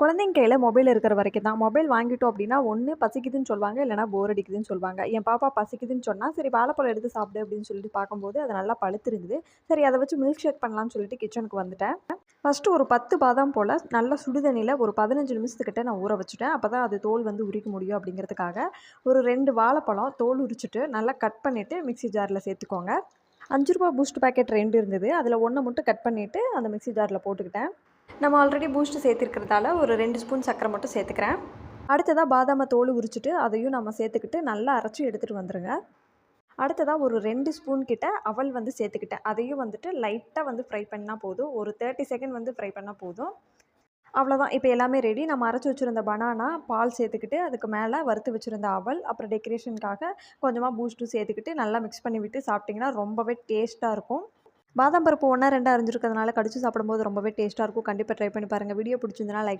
குழந்தைங்க கையில் மொபைல் இருக்கிற வரைக்கும் தான். மொபைல் வாங்கிட்டோம் அப்படின்னா ஒன்று பசிக்குதுன்னு சொல்லுவாங்க இல்லைனா போர் அடிக்குதுன்னு சொல்லுவாங்க. என் பாப்பா பசிக்குதுன்னு சொன்னால் சரி வாழைப்பழம் எடுத்து சாப்பிடு அப்படின்னு சொல்லிட்டு பார்க்கும்போது அது நல்லா பழுத்திருந்தது. சரி அதை வச்சு மில்க் ஷேக் பண்ணலாம்னு சொல்லிட்டு கிச்சனுக்கு வந்துட்டேன். ஃபஸ்ட்டு ஒரு பத்து பாதாம் போல் நல்ல சுடுதண்ணியில் ஒரு பதினஞ்சு நிமிஷத்துக்கிட்ட நான் ஊற வச்சுட்டேன். அப்போ தான் அது தோல் வந்து உரிக்க முடியும் அப்படிங்கிறதுக்காக. ஒரு ரெண்டு வாழைப்பழம் தோல் உரிச்சிட்டு நல்லா கட் பண்ணிவிட்டு மிக்ஸி ஜாரில் சேர்த்துக்கோங்க. அஞ்சு ரூபா பூஸ்ட் பேக்கெட் ரெண்டு இருந்தது. அதில் ஒன்று மட்டும் கட் பண்ணிவிட்டு அந்த மிக்ஸி ஜாரில் போட்டுக்கிட்டேன். நம்ம ஆல்ரெடி பூஸ்ட்டு சேர்த்துருக்கிறதால ஒரு ரெண்டு ஸ்பூன் சர்க்கரை மட்டும் சேர்த்துக்கிறேன். அடுத்ததாக பாதாமை தோல் உரிச்சிட்டு அதையும் நம்ம சேர்த்துக்கிட்டு நல்லா அரைச்சி எடுத்துகிட்டு வந்துடுங்க அடுத்ததாக ஒரு ரெண்டு ஸ்பூன் கிட்ட அவல் வந்து சேர்த்துக்கிட்டேன். அதையும் வந்துட்டு லைட்டாக வந்து ஃப்ரை பண்ணால் போதும். ஒரு தேர்ட்டி செகண்ட் வந்து ஃப்ரை பண்ணால் போதும். அவ்வளோதான் இப்போ எல்லாமே ரெடி நம்ம அரைச்சி வச்சுருந்த பனானா பால் சேர்த்துக்கிட்டு அதுக்கு மேலே வறுத்து வச்சுருந்த அவல் அப்புறம் டெக்கரேஷனுக்காக கொஞ்சமாக பூஸ்ட்டும் சேர்த்துக்கிட்டு நல்லா மிக்ஸ் பண்ணி விட்டு சாப்பிட்டிங்கன்னா ரொம்பவே டேஸ்ட்டாக இருக்கும். பாதாம் பருப்பு ஒன்றா ரெண்டாக அரிஞ்சிருக்கிறதுனால கடிச்சு சாப்பிடும்போது ரொம்பவே டேஸ்ட்டாக இருக்கும். கண்டிப்பாக ட்ரை பண்ணி பாருங்கள் வீடியோ பிடிச்சிருந்தனா லைக்